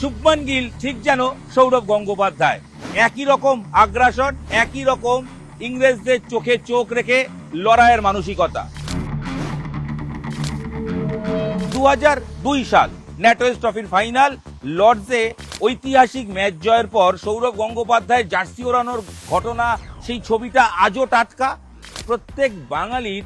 শুভমান গিল ঠিক যেন সৌরভ গঙ্গোপাধ্যায়। একই রকম আগ্রাসন, একই রকম ইংরেজদের চোখে চোখ রেখে লড়াইয়ের মানসিকতা। দু দুই সাল ন্যাটোয়েস ট্রফির ফাইনাল, লর্ডসে ঐতিহাসিক ম্যাচ জয়ের পর সৌরভ গঙ্গোপাধ্যায় জার্সি ওড়ানোর ঘটনা, সেই ছবিটা আজও টাটকা। প্রত্যেক বাঙালির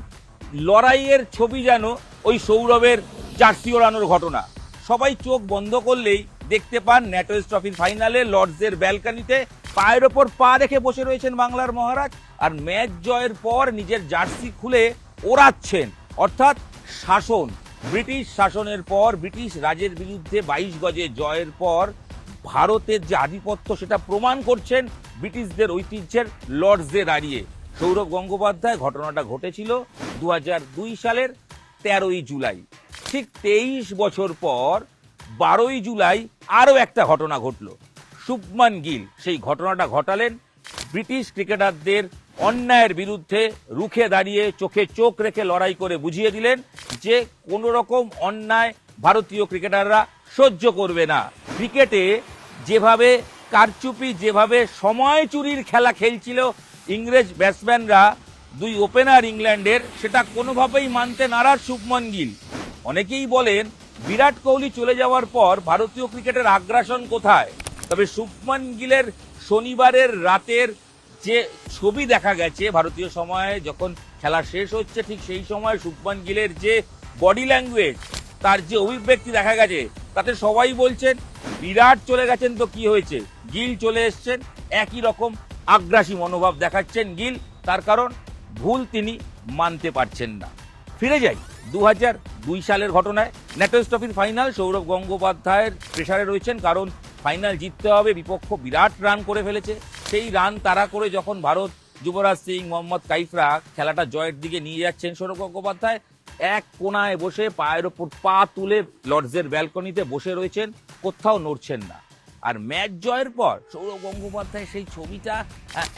লড়াইয়ের ছবি যেন ওই সৌরভের জার্সি ওড়ানোর ঘটনা। সবাই চোখ বন্ধ করলেই দেখতে পান ন্যাটোয়েস ট্রফির ফাইনালে লর্ডসের ব্যালকানিতে পায়ের ওপর পা রেখে বসে রয়েছেন বাংলার মহারাজ, আর ম্যাচ জয়ের পর নিজের জার্সি খুলে ওড়াচ্ছেন। অর্থাৎ শাসন, ব্রিটিশ শাসনের পর, ব্রিটিশ রাজের বিরুদ্ধে বাইশ গজে জয়ের পর ভারতের যে আধিপত্য সেটা প্রমাণ করছেন ব্রিটিশদের ঐতিহ্যের লর্ডসে দাঁড়িয়ে। সৌরভ গঙ্গোপাধ্যায়, ঘটনাটা ঘটেছিল দু সালের তেরোই জুলাই। ঠিক তেইশ বছর পর বারোই জুলাই আরও একটা ঘটনা ঘটলো। শুভমান গিল সেই ঘটনাটা ঘটালেন ব্রিটিশ ক্রিকেটারদের অন্যায়ের বিরুদ্ধে রুখে দাঁড়িয়ে চোখে চোখ রেখে লড়াই করে বুঝিয়ে দিলেন যে কোনো রকম অন্যায় ভারতীয় ক্রিকেটাররা সহ্য করবে না। ক্রিকেটে যেভাবে কারচুপি, যেভাবে সময় চুরির খেলা খেলছিল ইংরেজ ব্যাটসম্যানরা, দুই ওপেনার ইংল্যান্ডের, সেটা কোনোভাবেই মানতে নারাজ শুভমন গিল। অনেকেই বলেন বিরাট কোহলি চলে যাওয়ার পর ভারতীয় ক্রিকেটের আগ্রাসন কোথায়? তবে শুভমন গিলের শনিবারের রাতের যে ছবি দেখা গেছে ভারতীয় সময়ে, যখন খেলা শেষ হচ্ছে, ঠিক সেই সময় শুভমন গিলের যে বডি ল্যাঙ্গুয়েজ, তার যে অভিব্যক্তি দেখা গেছে, তাতে সবাই বলছেন, বিরাট চলে গেছেন তো কি হয়েছে? গিল চলে এসছেন, একই রকম আগ্রাসী মনোভাব দেখাচ্ছেন গিল, তার কারণ ভুল তিনি মানতে পারছেন না। ফিরে যাই। দু দুই সালের ঘটনায় ন্যাটোস ট্রফির ফাইনাল সৌরভ গঙ্গোপাধ্যায়ের প্রেসারে রয়েছেন কারণ ফাইনাল জিততে হবে, বিপক্ষ বিরাট রান করে ফেলেছে। সেই রান তারা করে যখন ভারত যুবরাজ সিং, মোহাম্মদ কাইফরা খেলাটা জয়ের দিকে নিয়ে যাচ্ছেন, সৌরভ গঙ্গোপাধ্যায় এক কোনায় বসে পায়ের ওপর পা তুলে লর্ডসের ব্যালকনিতে বসে রয়েছেন, কোথাও নড়ছেন না। আর ম্যাচ জয়ের পর সৌরভ গঙ্গোপাধ্যায় সেই ছবিটা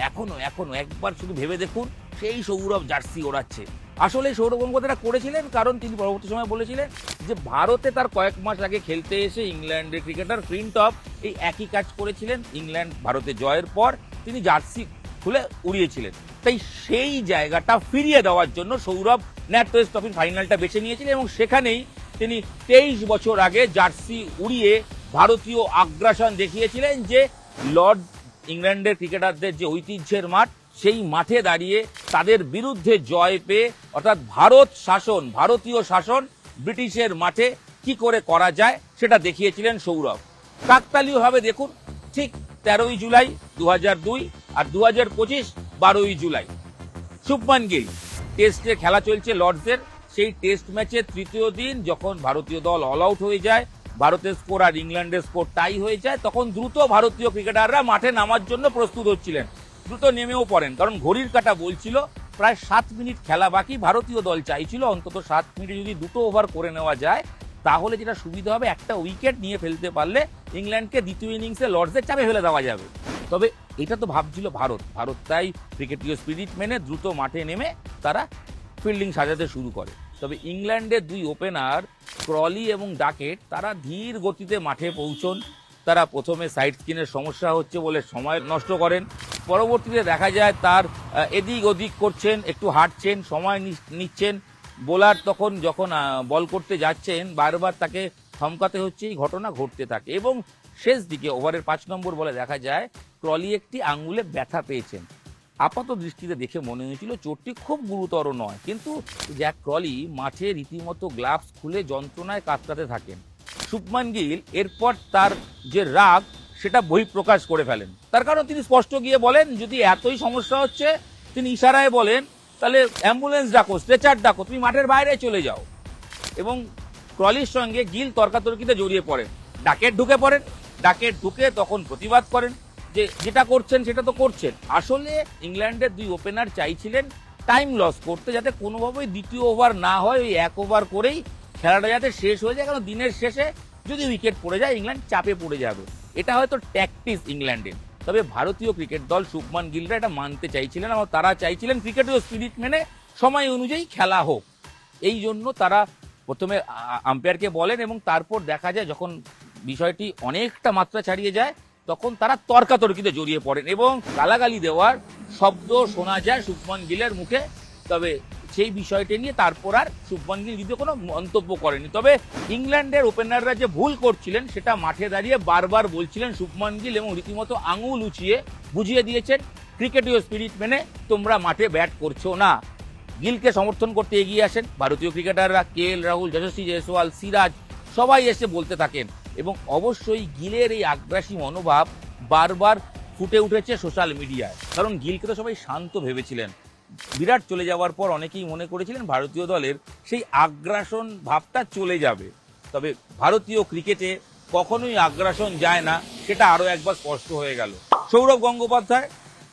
এখনও এখনও, একবার শুধু ভেবে দেখুন, সেই সৌরভ জার্সি ওড়াচ্ছে। আসলে সৌরভ গঙ্গোপাধ্যায় করেছিলেন কারণ তিনি পরবর্তী সময় বলেছিলেন যে ভারতে তার কয়েক মাস আগে খেলতে এসে ইংল্যান্ডের ক্রিকেটার ফ্রিন্টপ এই একই কাজ করেছিলেন। ইংল্যান্ড ভারতে জয়ের পর তিনি জার্সি খুলে উড়িয়েছিলেন। তাই সেই জায়গাটা ফিরিয়ে দেওয়ার জন্য সৌরভ ন্যাটোয়েস ট্রফির ফাইনালটা বেছে নিয়েছিলেন এবং সেখানেই তিনি তেইশ বছর আগে জার্সি উড়িয়ে ভারতীয় আগ্রাসন দেখিয়েছিলেন যে লর্ড ইংল্যান্ডের ক্রিকেটারদের যে ঐতিহ্যের মাঠ সেই মাঠে দাঁড়িয়ে তাদের বিরুদ্ধে জয় পেয়ে, অর্থাৎ ভারত শাসন, ভারতীয় শাসন ব্রিটিশের মাঠে কি করে করা যায় সেটা দেখিয়েছিলেন সৌরভ। কাকতালীয়ভাবে দেখুন, ঠিক তেরোই জুলাই দু আর দু হাজার পঁচিশ বারোই জুলাই। শুভমান গিল, টেস্টে খেলা চলছে লর্ডসের, সেই টেস্ট ম্যাচের তৃতীয় দিন যখন ভারতীয় দল অল আউট হয়ে যায়, ভারতের স্কোর আর ইংল্যান্ডের স্কোর টাই হয়ে যায়, তখন দ্রুত ভারতীয় ক্রিকেটাররা মাঠে নামার জন্য প্রস্তুত হচ্ছিলেন। দ্রুত নেমেও পড়েন। কারণ ঘড়ির কাটা বলছিল, প্রায় সাত মিনিট খেলা বাকি, ভারতীয় দল চাইছিল অন্তত সাত মিনিটে যদি দুটো ওভার করে নেওয়া যায়, তাহলে যেটা সুবিধা হবে, একটা উইকেট নিয়ে ফেলতে পারলে ইংল্যান্ডকে দ্বিতীয় ইনিংসে লর্ডসের চাপে ফেলে দেওয়া যাবে। তবে এটা তো ভাবছিল ভারত। ভারত তাই ক্রিকেটীয় স্পিরিট মেনে দ্রুত মাঠে নেমে তারা ফিল্ডিং সাজাতে শুরু করে। তবে ইংল্যান্ডের দুই ওপেনার, ক্রলি এবং ডাকেট, তারা ধীর গতিতে মাঠে পৌঁছন। তারা প্রথমে সাইড স্কিনের সমস্যা হচ্ছে বলে সময় নষ্ট করেন। পরবর্তীতে দেখা যায় তার এদিক ওদিক করছেন, একটু হাঁটছেন, সময় নিচ্ছেন। বোলার তখন যখন বল করতে যাচ্ছেন, বারবার তাকে থমকাতে হচ্ছে, এই ঘটনা ঘটতে থাকে। এবং শেষ দিকে ওভারের পাঁচ নম্বর বলে দেখা যায়, ক্রলি একটি আঙ্গুলে ব্যথা পেয়েছেন। আপাত দৃষ্টিতে দেখে মনে হয়েছিল চোটটি খুব গুরুতর নয়। কিন্তু জ্যাক ক্রলি মাঠে রীতিমতো গ্লাভস খুলে যন্ত্রণায় কাতরাতে থাকেন। শুভমান গিল এরপর তার যে রাগ সেটা বহিঃপ্রকাশ করে ফেলেন। তার কারণ তিনি স্পষ্ট গিয়ে বলেন, যদি এতই সমস্যা হচ্ছে, তিনি ইশারায় বলেন, তাহলে অ্যাম্বুলেন্স ডাকো, স্ট্রেচার ডাকো, তুমি মাঠের বাইরে চলে যাও। এবং ক্রলির সঙ্গে গিল তর্কাতর্কিতে জড়িয়ে পড়েন। ডাকের ঢুকে পড়েন। ডাকের ঢুকে তখন প্রতিবাদ করেন যে, যেটা করছেন, সেটা তো করছেন। আসলে ইংল্যান্ডের দুই ওপেনার চাইছিলেন টাইম লস করতে, যাতে কোনোভাবেই দ্বিতীয় ওভার না হয়, ওই এক ওভার করেই খেলাটা যাতে শেষ হয়ে যায়, কারণ দিনের শেষে যদি উইকেট পড়ে যায় ইংল্যান্ড চাপে পড়ে যাবে। এটা হয়তো ট্যাকটিস ইংল্যান্ডের তবে ভারতীয় ক্রিকেট দল শুভমান গিলরা এটা মানতে চাইছিলেন এবং তারা চাইছিলেন ক্রিকেটীয় স্পিরিট মেনে সময় অনুযায়ী খেলা হোক। এই জন্য তারা প্রথমে আম্পায়ারকে বলেন এবং তারপর দেখা যায় যখন বিষয়টি অনেকটা মাত্রা ছাড়িয়ে যায়, তখন তারা তর্কাতর্কিতে জড়িয়ে পড়েন এবং গালাগালি দেওয়ার শব্দ শোনা যায় শুভমন গিলের মুখে। তবে সেই বিষয়টি নিয়ে তারপর আর শুভমান গিল যদিও কোনো মন্তব্য করেনি। তবে ইংল্যান্ডের ওপেনাররা যে ভুল করছিলেন, সেটা মাঠে দাঁড়িয়ে বারবার বলছিলেন শুভমান গিল এবং রীতিমতো আঙুল উঁচিয়ে বুঝিয়ে দিয়েছেন, ক্রিকেটীয় স্পিরিট মেনে তোমরা মাঠে ব্যাট করছ না। গিলকে সমর্থন করতে এগিয়ে আসেন ভারতীয় ক্রিকেটাররা কে এল রাহুল, যশস্বী জয়সওয়াল, সিরাজ, সবাই এসে বলতে থাকেন। এবং অবশ্যই গিলের এই আগ্রাসী মনোভাব বারবার ফুটে উঠেছে সোশ্যাল মিডিয়ায়। কারণ গিলকে তো সবাই শান্ত ভেবেছিলেন। বিরাট চলে যাওয়ার পর অনেকেই মনে করেছিলেন ভারতীয় দলের সেই আগ্রাসন ভাবটা চলে যাবে। তবে ভারতীয় ক্রিকেটে কখনোই আগ্রাসন যায় না, সেটা আরও একবার স্পষ্ট হয়ে গেল। সৌরভ গঙ্গোপাধ্যায়,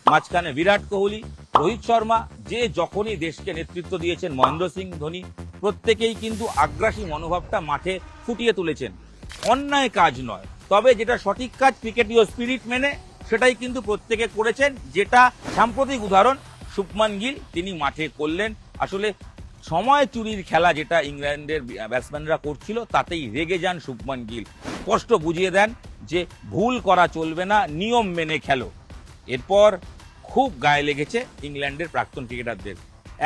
মাঝখানে বিরাট কোহলি, রোহিত শর্মা, যে যখনই দেশকে নেতৃত্ব দিয়েছেন মহেন্দ্র সিং ধোনি, প্রত্যেকেই কিন্তু আগ্রাসী মনোভাবটা মাঠে ফুটিয়ে তুলেছেন। অন্যায় কাজ নয়, তবে যেটা সঠিক কাজ ক্রিকেটীয় স্পিরিট মেনে, সেটাই কিন্তু প্রত্যেকে করেছেন, যেটা সাম্প্রতিক উদাহরণ শুভমান গিল তিনি মাঠে করলেন। আসলে সময় চুরির খেলা যেটা ইংল্যান্ডের ব্যাটসম্যানরা করছিল, তাতেই রেগে যান শুভমান গিল। স্পষ্ট বুঝিয়ে দেন যে ভুল করা চলবে না, নিয়ম মেনে খেলো। এরপর খুব গায়ে লেগেছে ইংল্যান্ডের প্রাক্তন ক্রিকেটারদের।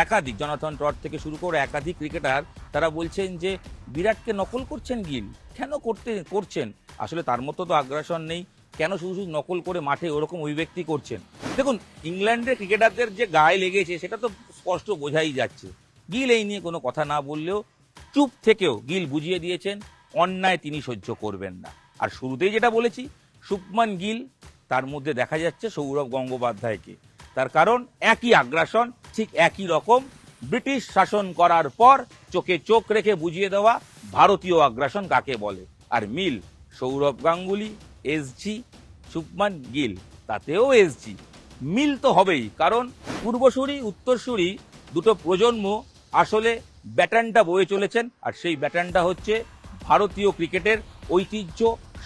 একাধিক, জনাথন টট থেকে শুরু করে একাধিক ক্রিকেটার, তারা বলছেন যে বিরাটকে নকল করছেন গিল। কেন করতে, করছেন? আসলে তার মতো তো আগ্রাসন নেই। কেন শুধু শুধু নকল করে মাঠে ওরকম অভিব্যক্তি করছেন? দেখুন, ইংল্যান্ডের ক্রিকেটারদের যে গায়ে লেগেছে, সেটা তো স্পষ্ট বোঝাই যাচ্ছে। গিল এই নিয়ে কোনো কথা না বললেও চুপ থেকেও গিল বুঝিয়ে দিয়েছেন, অন্যায় তিনি সহ্য করবেন না। আর শুরুতেই যেটা বলেছি, শুভমান গিল, তার মধ্যে দেখা যাচ্ছে সৌরভ গঙ্গোপাধ্যায়কে। তার কারণ, একই আগ্রাসন, ঠিক একই রকম, ব্রিটিশ শাসন করার পর চোখে চোখ রেখে বুঝিয়ে দেওয়া ভারতীয় আগ্রাসন কাকে বলে? আর মিল, সৌরভ গাঙ্গুলি এসজি শুভমান গিল তাতেও এসজি মিল তো হবেই, কারণ পূর্বসূরি, উত্তরসূরি দুটো প্রজন্ম আসলে ব্যাটানটা বয়ে চলেছেন, আর সেই ব্যাটানটা হচ্ছে ভারতীয় ক্রিকেটের ঐতিহ্য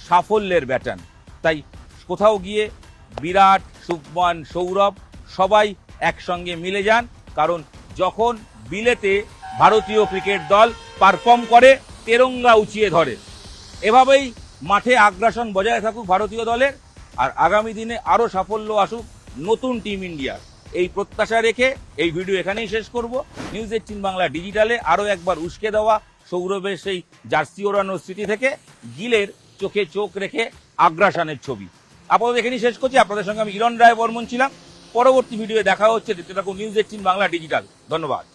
সাফল্যের ব্যাটান তাই কোথাও গিয়ে বিরাট, শুভমান, সৌরভ সবাই একসঙ্গে মিলে যান, কারণ যখন বিলেতে ভারতীয় ক্রিকেট দল পারফর্ম করে, তেরঙ্গা উঁচিয়ে ধরে। এভাবেই মাঠে আগ্রাসন বজায় থাকুক ভারতীয় দলের, আর আগামী দিনে আরও সাফল্য আসুক নতুন টিম ইন্ডিয়ার। এই প্রত্যাশা রেখে এই ভিডিও এখানেই শেষ করব। নিউজ এইটিন বাংলা ডিজিটালে আরও একবার উস্কে দেওয়া সৌরভের সেই জার্সি ওড়ানোর স্মৃতি থেকে গিলের চোখে চোখ রেখে আগ্রাসনের ছবি। আপাতত এখানেই শেষ করছি। আপনাদের সঙ্গে আমি ইরন রায় বর্মন ছিলাম। পরবর্তী ভিডিও দেখা হচ্ছে। থাকুন নিউজ এইটিন বাংলা ডিজিটাল। ধন্যবাদ।